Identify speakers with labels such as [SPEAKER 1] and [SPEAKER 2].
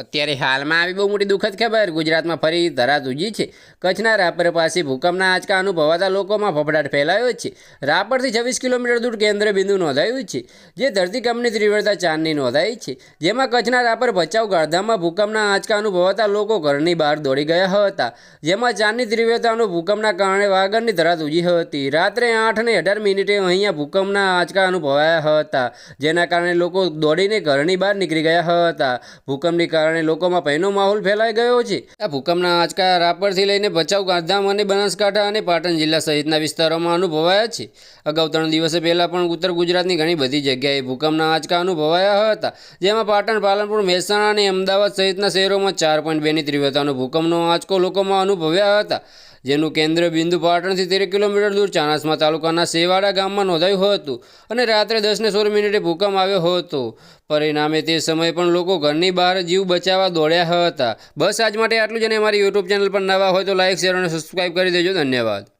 [SPEAKER 1] અત્યારે હાલમાં આવી બહુ મોટી દુઃખદ ખબર. ગુજરાતમાં ફરી ધરા ધૂજી છે. કચ્છના રાપર પાસે ભૂકંપના આંચકા અનુભવાતા લોકોમાં ફફડાટ ફેલાયો છે. રાપરથી છવ્વીસ કિલોમીટર દૂર કેન્દ્ર બિંદુ નોંધાયું છે, જે ધરતીકંપની તીવ્રતા ચારની નોંધાઈ છે. જેમાં કચ્છના રાપર ભચાઉ ગાળધામમાં ભૂકંપના આંચકા અનુભવાતા લોકો ઘરની બહાર દોડી ગયા હતા. જેમાં ચારની તીવ્રતાનો ભૂકંપના કારણે વાગડની ધરા ધૂજી હતી. રાત્રે આઠ અને અઢાર મિનિટે અહીંયા ભૂકંપના આંચકા અનુભવાયા હતા, જેના કારણે લોકો દોડીને ઘરની બહાર નીકળી ગયા હતા. ભૂકંપની કારણે લોકોમાં ભયનો માહોલ ફેલાઈ ગયો છે. આ ભૂકંપના આંચકા રાપરથી લઈને ભચાઉ, ગાંધીધામ અને બનાસકાંઠા અને પાટણ જિલ્લા સહિતના વિસ્તારોમાં અનુભવાયા છે. અગાઉ ત્રણ દિવસે પહેલાં પણ ઉત્તર ગુજરાતની ઘણી બધી જગ્યાએ ભૂકંપના આંચકા અનુભવાયા હતા. જેમાં પાટણ, પાલનપુર, મહેસાણા અને અમદાવાદ સહિતના શહેરોમાં ચાર પોઈન્ટ બેની તીવ્રતાનો ભૂકંપનો આંચકો લોકોમાં અનુભવ્યા હતા. જેનું કેન્દ્ર બિંદુ પાટણથી તેર કિલોમીટર દૂર ચાણસ્મા તાલુકાના સેવાડા ગામમાં નોંધાયું હતું અને રાત્રે દસને સોળ મિનિટે ભૂકંપ આવ્યો હતો. પરિણામે તે સમયે પણ લોકો ઘરની બહાર જીવ બચાવવા દોડ્યા હતા. બસ આજ માટે આટલું જ અને અમારી યુટ્યુબ ચેનલ પર નવા હોય તો લાઇક શેર અને સબસ્ક્રાઈબ કરી દેજો. ધન્યવાદ.